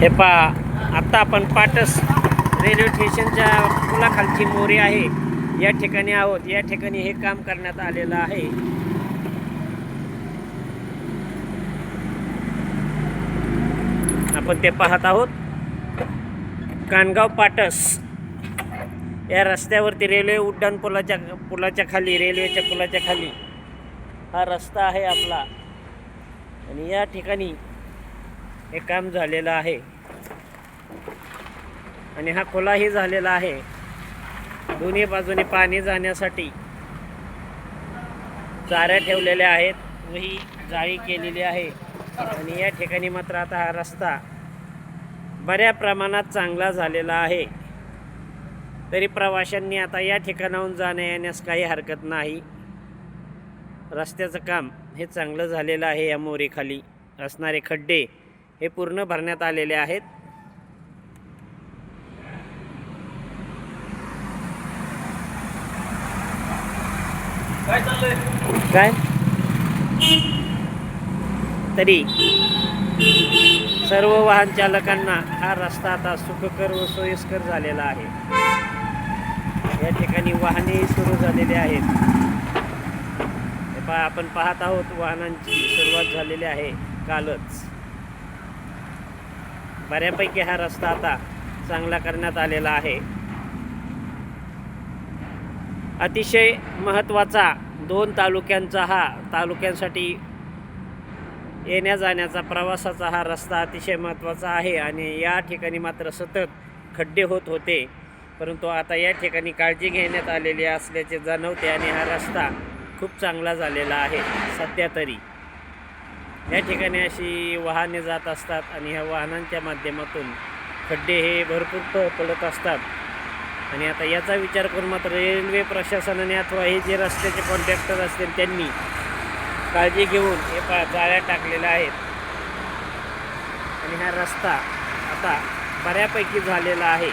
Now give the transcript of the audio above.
हे पा आत्ता आपण पाटस रेल्वे स्टेशनच्या पुलाखालची मोरी आहे. या ठिकाणी आहोत. या ठिकाणी हे काम करण्यात आलेलं आहे. आपण ते पाहत आहोत. कानगाव पाटस या रस्त्यावरती रेल्वे उड्डाण पुलाच्या पुलाच्या खाली रेल्वेच्या पुलाच्या खाली. हा रस्ता आहे आपला. आणि या ठिकाणी हे काम झालेलं आहे. आणि हा खोलाही झालेला आहे. दोन्ही बाजूने पाणी जाण्यासाठी चाऱ्या ठेवलेल्या आहेत. व ही जाळी केलेली आहे. आणि या ठिकाणी मात्र आता हा रस्ता बऱ्या प्रमाणात चांगला झालेला आहे. तरी प्रवाशांनी आता या ठिकाणाहून जाण्या येण्यास काही हरकत नाही. रस्त्याचं काम हे चांगलं झालेलं आहे या मोरीखाली असणारे खड्डे. हे पूर्ण भरण्यात आलेले आहेत. काय तरी सर्व वाहन चालकांना हा रस्ता आता सुखकर व सोयीस्कर झालेला आहे. या ठिकाणी वाहने सुरू झालेली आहेत. हे आपण पाहत आहोत वाहनांची सुरुवात झालेली आहे कालच. बऱ्यापैकी हा रस्ता आता चांगला करण्यात आलेला आहे. अतिशय महत्त्वाचा दोन तालुक्यांचा हा तालुक्यांसाठी येण्या जाण्याचा प्रवासाचा हा रस्ता अतिशय महत्त्वाचा आहे आणि या ठिकाणी मात्र सतत खड्डे होत होते. परंतु आता या ठिकाणी काळजी घेण्यात आलेली असल्याचे जाणवते आणि हा रस्ता खूप चांगला झालेला आहे सध्या तरी. या ठिकाणी अशी वाहने जात असतात आणि ह्या वाहनांच्या माध्यमातून खड्डे हे भरपूर प पडत असतात. आणि आता याचा विचार करून मात्र रेल्वे प्रशासनाने अथवा हे जे रस्त्याचे कॉन्ट्रॅक्टर असतील त्यांनी काळजी घेऊन हे पा जाळ्या टाकलेल्या आहेत. आणि हा रस्ता आता बऱ्यापैकी झालेला आहे.